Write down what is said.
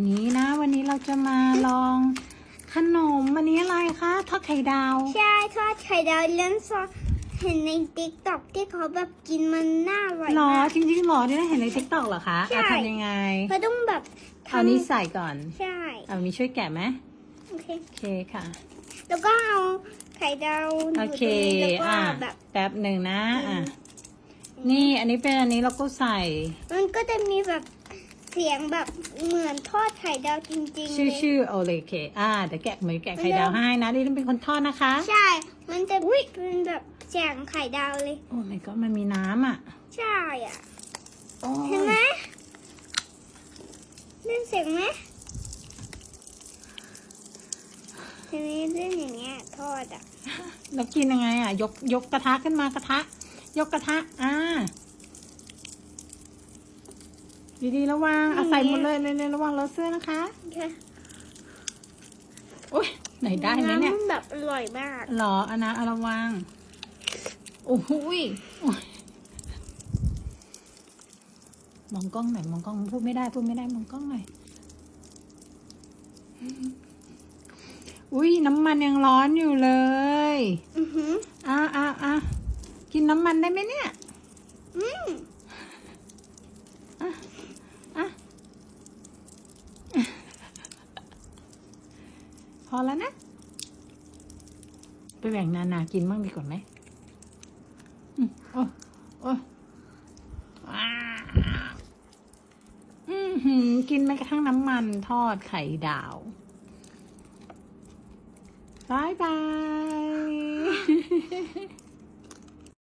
อันนี้นะ วันนี้เราจะมาลองขนมอันนี้อะไรคะทอดไข่ดาว ใช่ทอดไข่ดาวเลี้ยงซอสเห็นในติ๊กต็อกที่เขาแบบกินมันน่าอร่อยหรอมาก จริงๆหรอเนี่ยเห็นในทิกตอกเหรอคะใช่อะทำยังไงเขาต้องแบบทำเอานี้ใส่ก่อนใช่เอามีช่วยแกะไหมโอเคโอเคค่ะ แล้วก็เอาไข่ดาวยู่โอเค ตรงนี้แล้วก็อะแบบ แป๊บหนึ่งนะ อะนี่อันนี้เป็นอันนี้เราก็ใส่ มันก็จะมีแบบ เสียงแบบเหมือนทอดไข่ดาวจริงๆชื่อเลยชื่อโอเลเคอ่าเดี๋ยวแกะเหมือนแกะไข่ดาวให้นะดิฉันเป็นคนทอดนะคะ ใช่ มันจะเป็นแบบเสียงไข่ดาวเลย โอ้ my god มันมีน้ำอะใช่อะโอ้เห็นไหมยเล่นเสียงไหมทีนี้เล่นอย่างเงี้ยทอดอะ แล้วกินยังไงอะ ยกยกกระทะขึ้นมากระทะ ยกกระทะ อ่า ดีๆระวังเอาใส่หมดเลยเลยๆระวังเราเสื้อนะคะโอเคโอ้ยไหนได้ไหมเนี่ยำแบบอร่อยมากหรออันนะเอาระวังโอ้โหยโอ้ยมองกล้องหน่อยมองกล้องพูดไม่ได้พูดไม่ได้มองกล้องหน่อยอุ้ยน้ำมันยังร้อนอยู่เลยอือหืออะอะอะกินน้ำมันได้ไหมเนี่ย อืม อะ พอแล้วนะ ไปแบ่งนานากินบ้างดีกว่าไหมอืมโอ้โอ้ว้าอือหือกินแม้กระทั่งน้ำมันทอดไข่ดาวบายบาย